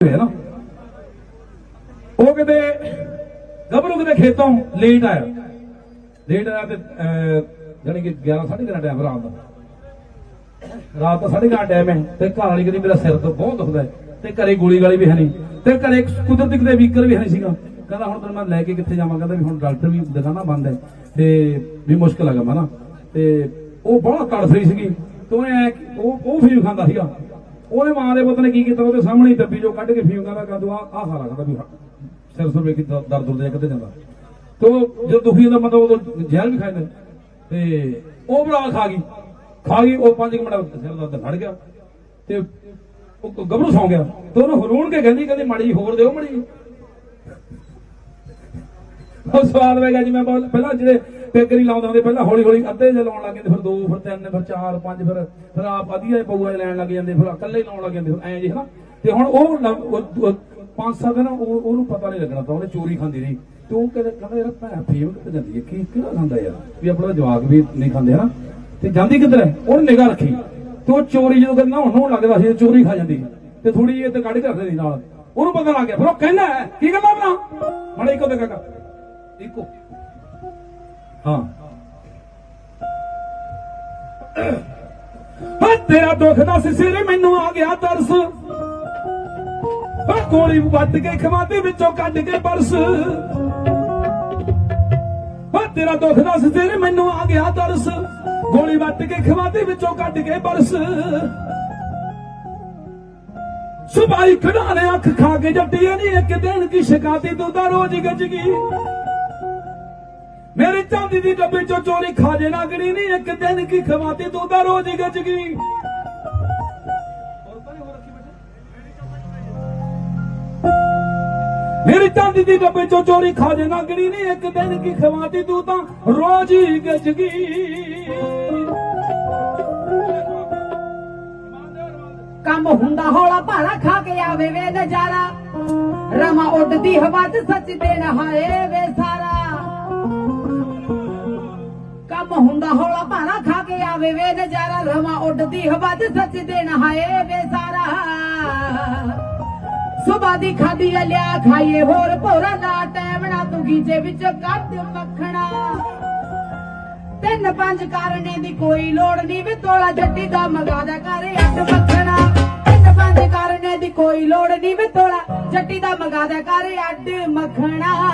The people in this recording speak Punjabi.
ਹੈ ਨਾ? ਉਹ ਕਿਤੇ ਗੱਭਰੂ ਕਿਤੇ ਖੇਤੋਂ ਲੇਟ ਆਇਆ। ਲੇਟ ਆਇਆ ਤੇ ਅਹ, ਕਿ 11 11:30 ਟਾਈਮ ਰਾਤ ਦਾ ਰਾਤ ਦਾ 11:30 ਟਾਈਮ ਹੈ ਤੇ ਘਰ ਵਾਲੀ ਕਹਿੰਦੀ ਮੇਰਾ ਸਿਰ ਤੋਂ ਬਹੁਤ ਦੁਖਦਾ ਤੇ ਘਰੇ ਗੋਲੀ ਵਾਲੀ ਵੀ ਹੈ ਨਹੀਂ। ਤੇ ਘਰੇ ਕੁਦਰਤੀ ਕਿਤੇ ਵਹੀਕਲ ਵੀ ਹੈ ਨਹੀਂ ਸੀਗਾ। ਕਹਿੰਦਾ ਹੁਣ ਤੈਨੂੰ ਮੈਂ ਲੈ ਕੇ ਕਿੱਥੇ ਜਾਵਾਂ? ਕਹਿੰਦਾ ਵੀ ਹੁਣ ਡਾਕਟਰ ਵੀ ਦੁਕਾਨਾਂ ਬੰਦ ਹੈ ਤੇ ਵੀ ਮੁਸ਼ਕਲ ਹੈਗਾ ਮਾਨਾ ਤੇ ਉਹ ਬਹੁਤ ਤੜਫ ਰਹੀ ਸੀਗੀ। ਤੇ ਉਹਨੇ ਉਹ ਉਹ ਫੀਮ ਖਾਂਦਾ ਸੀਗਾ। ਉਹਨੇ ਮਾਂ ਦੇ ਪੁੱਤ ਨੇ ਕੀ ਕੀਤਾ? ਉਹਦੇ ਸਾਹਮਣੇ ਹੀ ਜੋ ਕੱਢ ਕੇ ਫੀਮ ਕਹਿੰਦਾ ਕਹਿੰਦਾ ਆ ਆ ਸਾਰਾ ਕਹਿੰਦਾ ਵੀ ਸਿਰ ਸੁਰ ਵੇਖੀ ਦਰਦ ਦੁਰਦ ਕਿੱਥੇ ਜਾਂਦਾ। ਤੇ ਉਹ ਜਦੋਂ ਦੁਖੀ ਹੁੰਦਾ ਮਤਲਬ ਉਦੋਂ ਜ਼ਹਿਰ ਵੀ ਖਾਂਦਾ ਤੇ ਉਹ ਬੜਾ ਖਾ ਗਈ। ਖਾ ਗਈ, ਉਹ 5 ਮਿੰਟ ਸਿਰ ਦਰਦ ਫੜ ਗਿਆ। ਤੇ ਉਹ ਗੱਭਰੂ ਸੌਂ ਗਿਆ। ਤੇ ਉਹਨੂੰ ਹਰੂਣ ਕੇ ਕਹਿੰਦੀ ਕਹਿੰਦੀ ਮਾੜੀ ਜਿਹੀ ਹੋਰ ਦਿਓ ਮਾੜੀ ਜਿਹੀ। ਉਹ ਸਵਾਦ ਵੇਗਾ ਜੀ, ਮੈਂ ਪਹਿਲਾਂ ਜਿਹੜੇ ਪੇਕਰੀ ਲਾਉਂਦੇ ਹੁੰਦੇ ਪਹਿਲਾਂ ਹੌਲੀ ਹੌਲੀ ਅੱਧੇ ਜੇ ਲਾਉਣ ਲੱਗ ਜਾਂਦੇ, ਫਿਰ ਦੋ, ਫਿਰ ਤਿੰਨ, ਫਿਰ ਚਾਰ, ਪੰਜ, ਫਿਰ ਫਿਰ ਆਪ ਵਧੀਆ ਪਊਆ ਲੈਣ ਲੱਗ ਜਾਂਦੇ, ਫਿਰ ਇਕੱਲੇ ਲਾਉਣ ਲੱਗ ਜਾਂਦੇ ਐਂ ਜੀ ਹਨਾ? ਤੇ ਹੁਣ ਉਹ ਪੰਜ ਸੱਤ ਦਿਨ ਉਹ, ਉਹਨੂੰ ਪਤਾ ਨਹੀਂ ਲੱਗਣਾ ਤਾਂ ਉਹਨੇ ਚੋਰੀ ਖਾਂਦੀ ਰਹੀ। ਤੇ ਕਹਿੰਦਾ ਕਹਿੰਦਾ, ਯਾਰ ਭੈਣ ਫੀਮ ਕਿੱਥੇ ਜਾਂਦੀ ਹੈ? ਕੀ, ਕਿਹੜਾ ਖਾਂਦਾ ਯਾਰ? ਵੀ ਆਪਣਾ ਜਵਾਕ ਵੀ ਨਹੀਂ ਖਾਂਦੇ, ਹਨਾ? ਤੇ ਜਾਂਦੀ ਕਿੱਧਰ ਹੈ? ਉਹਨੇ ਨਿਗਾਹ ਰੱਖੀ। ਤੇ ਉਹ ਚੋਰੀ ਜਦੋਂ ਕਹਿੰਦਾ ਹੁਣ ਨੂੰ ਲੱਗਦਾ ਸੀ, ਚੋਰੀ ਖਾ ਜਾਂਦੀ। ਤੇ ਥੋੜੀ ਜਿਹੀ ਤੇ ਕੱਢ ਕੇ ਰੱਖਦੇ ਨਾਲ। ਉਹਨੂੰ ਪਤਾ ਲੱਗ ਗਿਆ। ਫਿਰ ਉਹ ਕਹਿੰਦਾ ਕੀ ਕਹਿੰਦਾ ਆਪਣਾ ਮੜਾ ਇੱਕੋ ਤੇ ਕਾਕਾ। ਇੱਕੋ ਹਾਂ। ਹਾਂ ਤੇਰਾ ਦੁੱਖ ਦਾ ਸਿਰ ਮੈਨੂੰ ਆ ਗਿਆ ਤਰਸ। ਹਾਂ ਗੋਲੀ ਵੱਟ ਕੇ ਖਵਾਤੇ ਵਿੱਚੋਂ ਕੱਢ ਕੇ ਪਰਸ। ਹਾਂ ਤੇਰਾ ਦੁੱਖ ਦਾ ਸਿਰ ਮੈਨੂੰ ਆ ਗਿਆ ਤਰਸ। ਗੋਲੀ ਵੱਟ ਕੇ ਖਵਾਤੇ ਵਿੱਚੋਂ ਕੱਢ ਕੇ ਪਰਸ। ਸੁਬਾਈ ਖੜਾਣੇ ਅੱਖ ਖਾ ਕੇ ਜੱਟੀ ਨਹੀਂ ਇੱਕ ਦਿਨ ਕੀ ਸ਼ਿਕਾਇਤੀ ਤੂੰ ਤਾਂ ਰੋਜ਼ ਗੱਜ ਗਈ। ਮੇਰੇ ਚਾਂਦੀ ਦੀ ਡੱਬੇ ਚੋਂ ਚੋਰੀ ਖਾ ਜੇ ਗਣੀ ਨਹੀਂ ਇੱਕ ਦਿਨ ਕੀ ਖਵਾਤੀ ਤੂੰ ਤਾਂ ਰੋਜ਼ ਹੀ ਗੱਜ ਗਈ। ਮੇਰੀ ਚਾਂਦੀ ਦੀ ਡੱਬੇ ਚੋਂ ਚੋਰੀ ਖਾ ਜੇ ਗਣੀ ਨਹੀਂ ਇੱਕ ਦਿਨ ਕੀ ਖਵਾਤੀ ਤੂੰ ਤਾਂ ਰੋਜ਼ ਹੀ ਗੱਜ ਗਈ। ਕੰਮ ਹੁੰਦਾ ਹੌਲਾ ਭਾਲਾ ਖਾ ਕੇ ਆਵੇ ਵੇ ਨਜ਼ਾਰਾ। ਰਮਾ ਉੱਡਦੀ ਹਵਾ ਚ ਸੱਚ ਦੇ ਨਹਾਏ ਵੇ ਕੰਮ ਹੁੰਦਾ ਹੌਲਾ ਭਾਲਾ ਖਾ ਕੇ ਆਵੇ ਵੇ ਨਜ਼ਾਰਾ ਰਮਾ ਉੱਡਦੀ ਹਵਾ ਚ ਸੱਚ ਦੇ ਨਹਾਏ ਵੇ ਸਾਰਾ। ਸੁਬਾ ਦੀ ਖਾਦੀ ਲਿਆ ਖਾਈਏ ਹੋਰ ਭੋਰਾ ਨਾ ਟੈਮ ਨਾ ਤੂੰ ਗੀਜੇ ਵਿੱਚ ਕੱਢ ਮੱਖਣਾ। ਤਿੰਨ ਪੰਜ ਕਰਨੇ ਦੀ ਕੋਈ ਲੋੜ ਨਹੀਂ ਵੇ ਤੋਲਾ ਜੱਟੀ ਦਾ ਮਗਾਦਾ ਕਰੇ ਅੱਡ ਮੱਖਣਾ। ਤਿੰਨ ਪੰਜ ਕਰਨੇ ਦੀ ਕੋਈ ਲੋੜ ਨਹੀਂ ਵੇ ਤੋਲਾ ਜੱਟੀ ਦਾ ਮਗਾਦਾ ਕਰੇ ਅੱਡ ਮੱਖਣਾ।